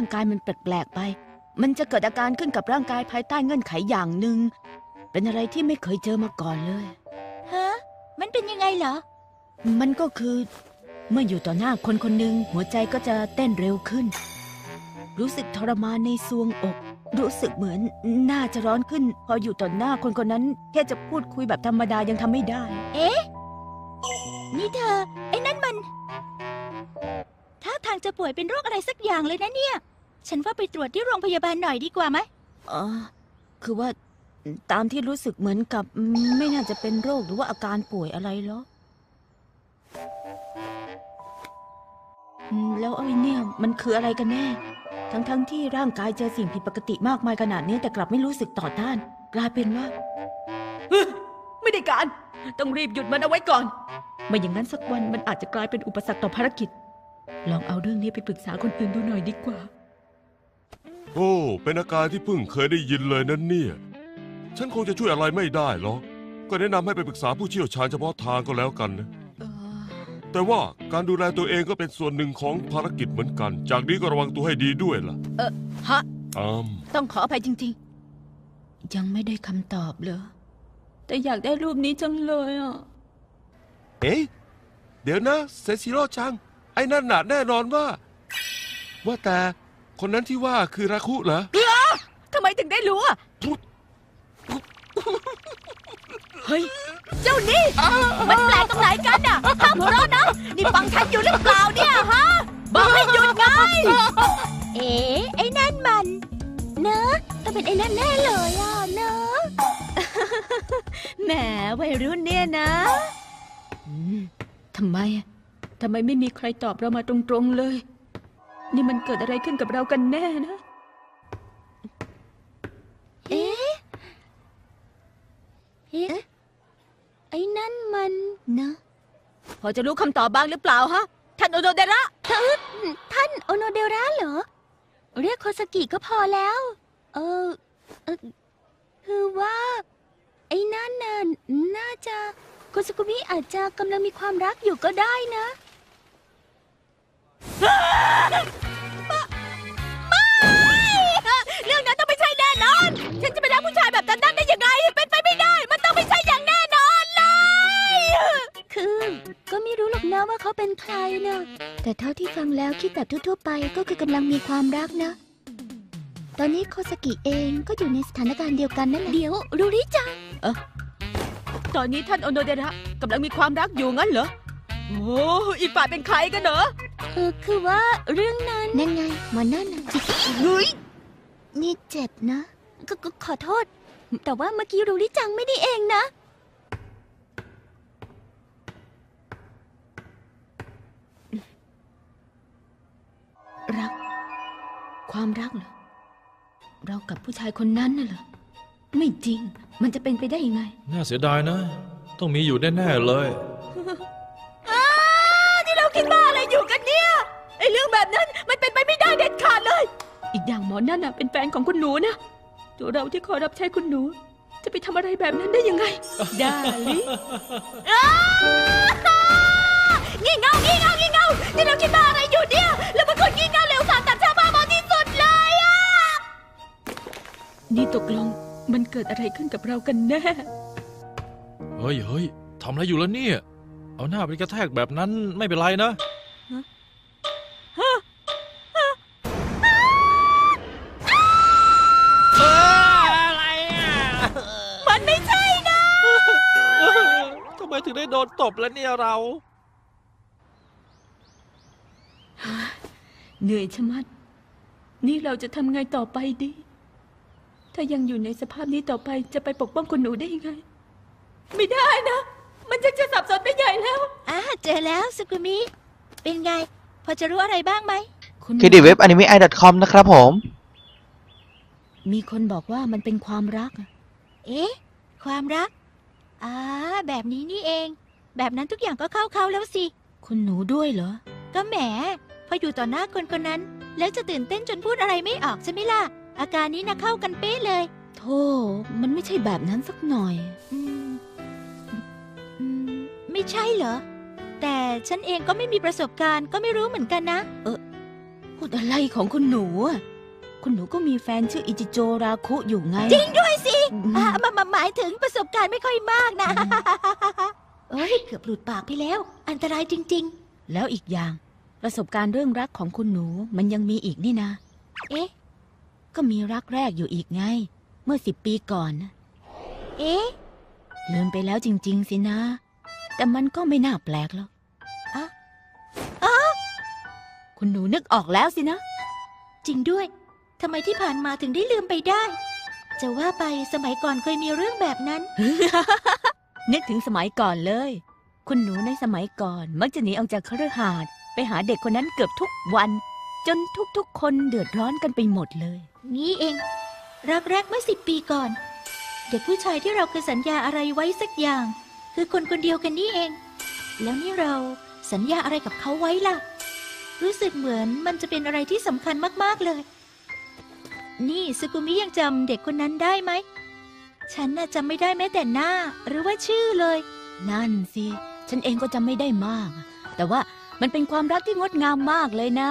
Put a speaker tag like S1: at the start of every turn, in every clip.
S1: ร่างกายมันแปลกๆไป มันจะเกิดอาการขึ้นกับร่างกายภายใต้เงื่อนไขอย่างหนึ่ง เป็นอะไรที่ไม่เคยเจอมาก่อนเลย
S2: ฮะ มันเป็นยังไงเหรอ
S1: มันก็คือ เมื่ออยู่ต่อหน้าคนคนหนึ่งหัวใจก็จะเต้นเร็วขึ้น รู้สึกทรมานในซวงอก รู้สึกเหมือนหน้าจะร้อนขึ้น พออยู่ต่อหน้าคนคนนั้น แค่จะพูดคุยแบบธรรมดายังทำไม่ได้
S2: นี่เธอ ไอ้นั่นมันถ้าทางจะป่วยเป็นโรคอะไรสักอย่างเลยนะเนี่ย ฉันว่าไปตรวจที่โรงพยาบาลหน่อยดีกว่าไหม
S1: อ๋อคือว่าตามที่รู้สึกเหมือนกับไม่น่าจะเป็นโรคหรือว่าอาการป่วยอะไรหรอกอืมแล้วไอ้เนี่ยมันคืออะไรกันแน่ ทั้งๆที่ร่างกายเจอสิ่งผิดปกติมากมายขนาดนี้แต่กลับไม่รู้สึกต่อต้าน กลายเป็นว่า เฮ้ยไม่ได้การ ต้องรีบหยุดมันเอาไว้ก่อน ไม่อย่างนั้นสักวันมันอาจจะกลายเป็นอุปสรรคต่อภารกิจ ลองเอาเรื่องนี้ไปปรึกษาคนอื่นดูหน่อยดีกว่า
S3: โอ้ เป็นอาการที่เพิ่งเคยได้ยินเลยนั่นเนี่ย ฉันคงจะช่วยอะไรไม่ได้หรอก ก็แนะนำให้ไปปรึกษาผู้เชี่ยวชาญเฉพาะทางก็แล้วกันนะ
S1: เออ
S3: แต่ว่าการดูแลตัวเองก็เป็นส่วนหนึ่งของภารกิจเหมือนกัน จากนี้ก็ระวังตัวให้ดีด้วยล่ะ
S1: ฮะ
S3: อาม
S1: ต้องขออภัยจริงๆ ยังไม่ได้คำตอบเลยแต่อยากได้รูปนี้จังเลยอะ
S3: เอ๊ะ เดี๋ยวนะเซซิโร่จัง ไอ้นั่นหนาแน่นอนว่า ว่าแต่ คนนั้นที่ว่าคือราคุเหรอ
S1: ทำไมถึงได้รู้อะ
S3: ทุบ
S1: เฮ้ย เจ้านี่ มันแปลกตรงไหนกันอะห้ามหัวเราะนะ นี่ฟังฉันอยู่หรือเปล่าเนี่ยฮะ บอกให้หยุดไง
S2: เอ๊ะไอ้นั่นมัน เนอะต้องเป็นไอ้นั่นแน่เลยอะเนอะ
S1: แหมวัยรุ่นเนี่ยนะอืมทำไมอะทำไมไม่มีใครตอบเรามาตรงๆเลย นี่มันเกิดอะไรขึ้นกับเรากันแน่นะ
S2: เอ๊ะ เอ๊ะ ไอ้นั่นมันเนอะ
S1: พอจะรู้คำตอบบ้างหรือเปล่าฮะ ท่านโอโดเดระ
S2: ท่านโอโนเดระเหรอ เรียกโคสกิก็พอแล้ว เออเออคือว่า ไอ้นั่นน่ะน่าจะโคสกุมิอาจจะกำลังมีความรักอยู่ก็ได้นะ
S1: แบบนั้นได้ยังไง เป็นไปไม่ได้ มันต้องไม่ใช่อย่างแน่นอนเลย
S2: คือก็ไม่รู้หรอกนะว่าเขาเป็นใครนะแต่เท่าที่ฟังแล้วคิดแบบทั่วๆไปก็คือกำลังมีความรักนะ ตอนนี้โคสกิเองก็อยู่ในสถานการณ์เดียวกันนั่นแหละเดี๋ยวรู้ริจัง
S1: ตอนนี้ท่านโอโนเดระกำลังมีความรักอยู่งั้นเหรอ โอ้อีกฝ่ายเป็นใครกันเหรอ
S2: เออคือว่าเรื่องนั้นนั่นไงหมอนั่นน่ะ
S1: เฮ้ย
S2: นี่เจ็บนะ ก็ก็ขอโทษ แต่ว่าเมื่อกี้รู้ริจังไม่ได้เองนะ
S1: รัก ความรักเหรอ เรากับผู้ชายคนนั้นน่ะเหรอ ไม่จริง มันจะเป็นไปได้ยังไง
S4: น่าเสียดายนะ ต้องมีอยู่แน่ ๆ เลย
S1: ที่เราคิดว่าอะไรอยู่กันเนี่ยไอ้เรื่องแบบนั้นมันเป็นไปไม่ได้เด็ดขาดเลย อีกอย่างหมอนั่นน่ะเป็นแฟนของคุณหนูนะ ตัวเราที่คอยรับใช้คุณหนู จะไปทำอะไรแบบนั้นได้ยังไงได้ลิงี่เง่างี่เง่างี่เง่าที่เราคิดว่าอะไรอยู่เนี่ย แล้วเป็นคนงี่เง่าเร็วสารตัดชาวบ้านมาที่สุดเลยอะนี่ตกลงมันเกิดอะไรขึ้นกับเรากันแน่
S4: เฮ้ยเฮ้ยทำอะไรอยู่แล้วเนี่ย เอาหน้าไปกระแทกแบบนั้นไม่เป็นไรนะ โดนตบแล้วเนี่ยเรา
S1: เหนื่อยชะมัด นี่เราจะทำไงต่อไปดี ถ้ายังอยู่ในสภาพนี้ต่อไปจะไปปกป้องคุณหนูได้ยังไง ไม่ได้นะ มันจะจะสับสนไปใหญ่แล้ว
S2: อ่าเจอแล้วสุกุมิ เป็นไง พอจะรู้อะไรบ้างไหม
S1: คุณ
S5: คือดีเว็บ anime i com นะครับผม
S1: มีคนบอกว่ามันเป็นความรักอะ
S2: เอ๊ะ ความรัก อ่าแบบนี้นี่เอง แบบนั้นทุกอย่างก็เข้าเขาแล้วสิ
S1: คุณหนูด้วยเหรอ
S2: ก็แหม พออยู่ต่อหน้าคนคนนั้น แล้วจะตื่นเต้นจนพูดอะไรไม่ออกใช่ไหมล่ะ อาการนี้นะเข้ากันเป๊ะเลย
S1: โธ่มันไม่ใช่แบบนั้นสักหน่อย
S2: อืมอืมไม่ใช่เหรอ แต่ฉันเองก็ไม่มีประสบการณ์ก็ไม่รู้เหมือนกันนะ
S1: คพูดอะไรของคุณหนูอะ คุณหนูก็มีแฟนชื่ออิจิโจราคุอยู่ไง จริงด้วยสิ
S2: อ่ามามาหมายถึงประสบการณ์ไม่ค่อยมากนะเอ้ยเกือบหลุดปากไปแล้ว อันตรายจริง
S1: แล้วอีกอย่าง ประสบการณ์เรื่องรักของคุณหนูมันยังมีอีกนี่นะ
S2: ๆ เอ๊ะ
S1: ก็มีรักแรกอยู่อีกไง เมื่อสิบปีก่อนนะ
S2: เอ๊ะ
S1: ลืมไปแล้วจริง ๆ สินะ แต่มันก็ไม่น่าแปลกหรอก
S2: อะ
S1: คุณหนูนึกออกแล้วสินะ
S2: จริงด้วย ทำไมที่ผ่านมาถึงได้ลืมไปได้ จะว่าไปสมัยก่อนเคยมีเรื่องแบบนั้น
S1: นึกถึงสมัยก่อนเลย คุณหนูในสมัยก่อน มักจะหนีออกจากคฤหาสน์ไปหาเด็กคนนั้นเกือบทุกวัน จนทุกๆ คนเดือดร้อนกันไปหมดเลย
S2: งี้เอง รักแรกเมื่อสิบปีก่อน เด็กผู้ชายที่เราเคยสัญญาอะไรไว้สักอย่าง คือคนคนเดียวกันนี่เอง แล้วนี่เราสัญญาอะไรกับเขาไว้ล่ะ รู้สึกเหมือนมันจะเป็นอะไรที่สำคัญมากๆเลย นี่สกุมิยังจำเด็กคนนั้นได้ไหม ฉันน่ะจำไม่ได้แม้แต่หน้า หรือว่าชื่อเลย
S1: นั่นสิ ฉันเองก็จำไม่ได้มาก แต่ว่ามันเป็นความรักที่งดงามมากเลยนะ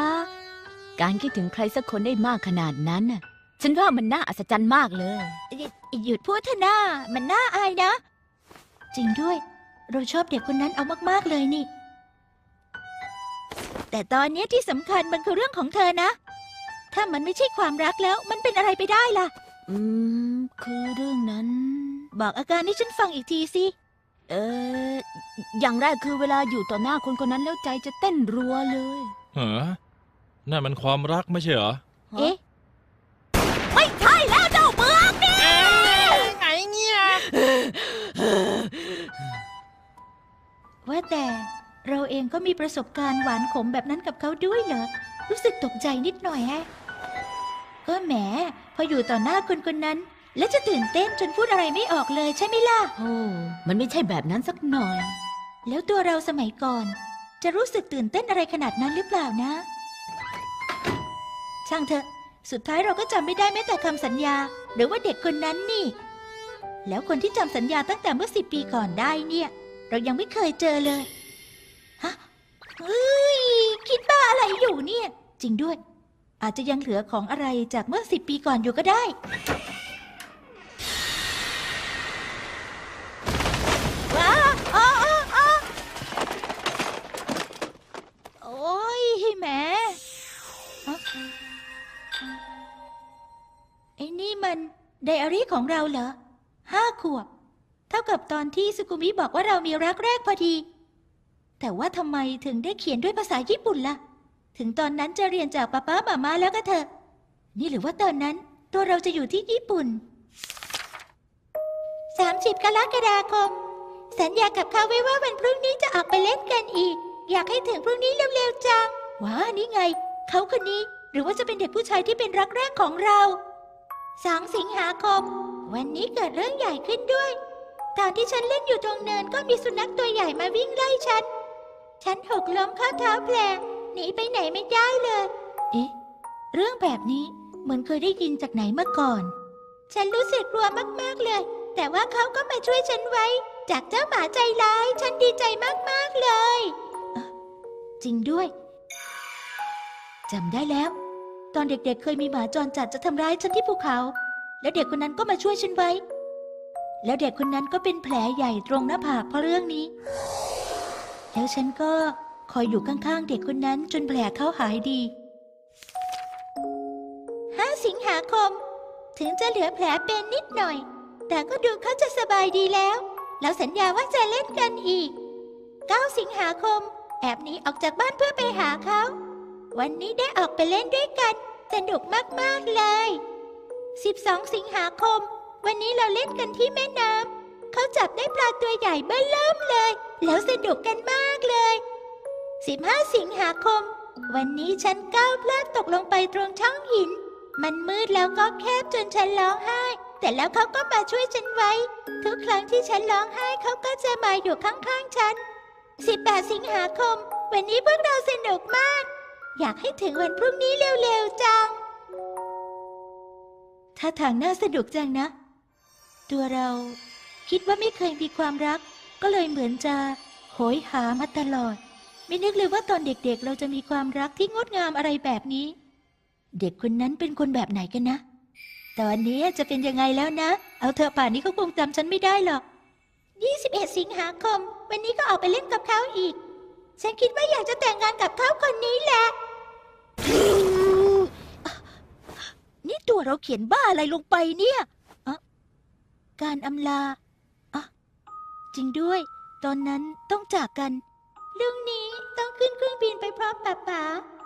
S1: การคิดถึงใครสักคนได้มากขนาดนั้นน่ะฉันว่ามันน่าอัศจรรย์มากเลย
S2: หยุดพูดเถอะหน้า มันน่าอายนะ จริงด้วย เราชอบเด็กคนนั้นเอามากๆเลยนี่ แต่ตอนเนี้ยที่สำคัญมันคือเรื่องของเธอนะ ถ้ามันไม่ใช่ความรักแล้ว มันเป็นอะไรไปได้ล่ะ
S1: อืม คือเรื่องนั้น
S2: บอกอาการให้ฉันฟังอีกทีสิ
S1: เออ อย่างแรกคือเวลาอยู่ต่อหน้าคนคนนั้นแล้วใจจะเต้นรัวเลย
S4: เหรอนั่นมันความรักไม่ใช่เหรอ
S2: เอ๊ะ
S1: ไม่ใช่แล้วเจ้าเมืองนี่
S4: ไงเนี่ย
S2: ว่าแต่เราเองก็มีประสบการณ์หวานขมแบบนั้นกับเขาด้วยเหรอ รู้สึกตกใจนิดหน่อยแฮะ ก็แหม พออยู่ต่อหน้าคนคนนั้น แล้วจะตื่นเต้นจนพูดอะไรไม่ออกเลยใช่ไหมล่ะ
S1: โอ้ มันไม่ใช่แบบนั้นสักหน่อย
S2: แล้วตัวเราสมัยก่อน จะรู้สึกตื่นเต้นอะไรขนาดนั้นหรือเปล่านะ ช่างเถอะ สุดท้ายเราก็จำไม่ได้แม้แต่คำสัญญา หรือว่าเด็กคนนั้นนี่ แล้วคนที่จำสัญญาตั้งแต่เมื่อสิบปีก่อนได้เนี่ย เรายังไม่เคยเจอเลย ฮะเฮ้ย คิดบ้าอะไรอยู่เนี่ย จริงด้วย อาจจะยังเหลือของอะไรจากเมื่อสิบปีก่อนอยู่ก็ได้ ว้าอ้ออ้ออ้โอ้ยแหมฮะไอ้นี่มันไดอารี่ของเราเหรอห้าขวบ เท่ากับตอนที่สุกุมิบอกว่าเรามีรักแรกพอดี แต่ว่าทำไมถึงได้เขียนด้วยภาษาญี่ปุ่นล่ะ ถึงตอนนั้นจะเรียนจากป้าป้ามามาแล้วก็เถอะ นี่หรือว่าตอนนั้น ตัวเราจะอยู่ที่ญี่ปุ่น 30 กรกฎาคม สัญญากับเขาไว้ว่าวันพรุ่งนี้จะออกไปเล่นกันอีก อยากให้ถึงพรุ่งนี้เร็วๆจัง ว้า นี่ไง เขาคนนี้ หรือว่าจะเป็นเด็กผู้ชายที่เป็นรักแรกของเราสองสิงหาคม วันนี้เกิดเรื่องใหญ่ขึ้นด้วย ตอนที่ฉันเล่นอยู่ตรงเนินก็มีสุนัขตัวใหญ่มาวิ่งไล่ฉัน ฉันหกล้มข้อเท้าแผล นีไปไหนไม่ได้เลย เอ๊ะ เรื่องแบบนี้เหมือนเคยได้ยินจากไหนมาก่อน ฉันรู้สึกกลัวมากๆเลย แต่ว่าเขาก็มาช่วยฉันไว้ จากเจ้าหมาใจร้าย ฉันดีใจมากๆเลยเอ่อจริงด้วยจำได้แล้ว ตอนเด็กๆเคยมีหมาจรจัดจะทำร้ายฉันที่ภูเขา แล้วเด็กคนนั้นก็มาช่วยฉันไว้ แล้วเด็กคนนั้นก็เป็นแผลใหญ่ตรงหน้าผากเพราะเรื่องนี้ แล้วฉันก็ คอยอยู่ข้างๆเด็กคนนั้นจนแผลเขาหายดี 5 สิงหาคม ถึงจะเหลือแผลเป็นนิดหน่อย แต่ก็ดูเขาจะสบายดีแล้วแล้วสัญญาว่าจะเล่นกันอีก 9 สิงหาคม แอบหนีออกจากบ้านเพื่อไปหาเขา วันนี้ได้ออกไปเล่นด้วยกัน สนุกมากๆเลย 12 สิงหาคม วันนี้เราเล่นกันที่แม่น้ำเขาจับได้ปลาตัวใหญ่เบ้อเริ่มเลย แล้วสนุกกันมากเลย 15 สิงหาคม วันนี้ฉันก้าวพลาดตกลงไปตรงช่องหิน มันมืดแล้วก็แคบจนฉันร้องไห้ แต่แล้วเขาก็มาช่วยฉันไว้ ทุกครั้งที่ฉันร้องไห้เขาก็จะมาอยู่ข้างๆฉัน 18 สิงหาคม วันนี้พวกเราสนุกมาก อยากให้ถึงวันพรุ่งนี้เร็วๆจัง ถ้าทางน่าสนุกจังนะ ตัวเราคิดว่าไม่เคยมีความรัก ก็เลยเหมือนจะโหยหามาตลอด ไม่นึกเลยว่าตอนเด็กๆเราจะมีความรักที่งดงามอะไรแบบนี้ เด็กคนนั้นเป็นคนแบบไหนกันนะ ตอนนี้จะเป็นยังไงแล้วนะ เอาเธอะป่านนี้เขาคงจำฉันไม่ได้หรอก 21 สิงหาคม วันนี้ก็ออกไปเล่นกับเขาอีก ฉันคิดว่าอยากจะแต่งงานกับเขาคนนี้แหละ นี่ตัวเราเขียนบ้าอะไรลงไปเนี่ยอะการอำลาอะจริงด้วย ตอนนั้นต้องจากกัน เรื่องนี้ ขึ้นเครื่องบินไปพร้อมป้าป๋า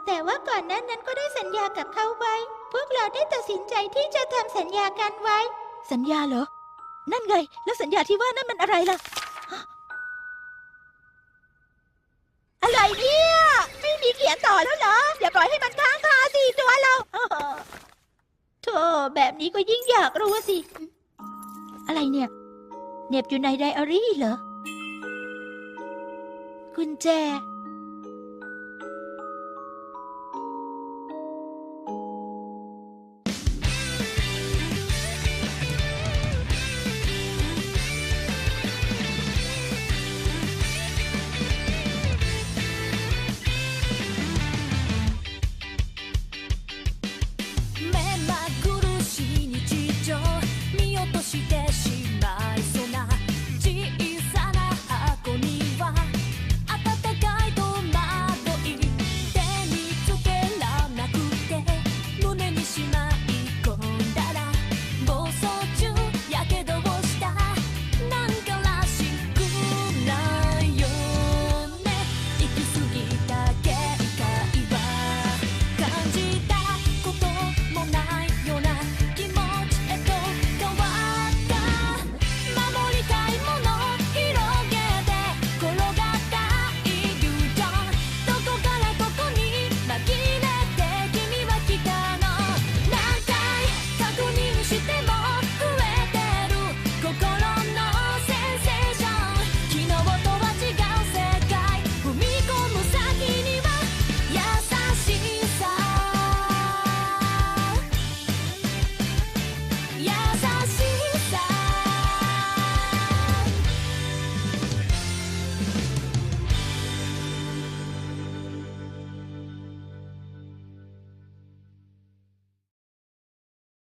S2: แต่ว่าก่อนหนั้นนั้นก็ได้สัญญากับเขาไว้ พวกเราได้ตัดสินใจที่จะทำสัญญากันไว้ สัญญาเหรอ นั่นไง แล้วสัญญาที่ว่านั่นมันอะไรล่ะฮะอะไรเนี่ย ไม่มีเขียนต่อแล้วเหรอ อย่าปล่อยให้มันค้างคาสิตัวเราโธ่แบบนี้ก็ยิ่งอยากรู้สิ อะไรเนี่ยเหน็บอยู่ในไดอารี่เหรอกุญแจ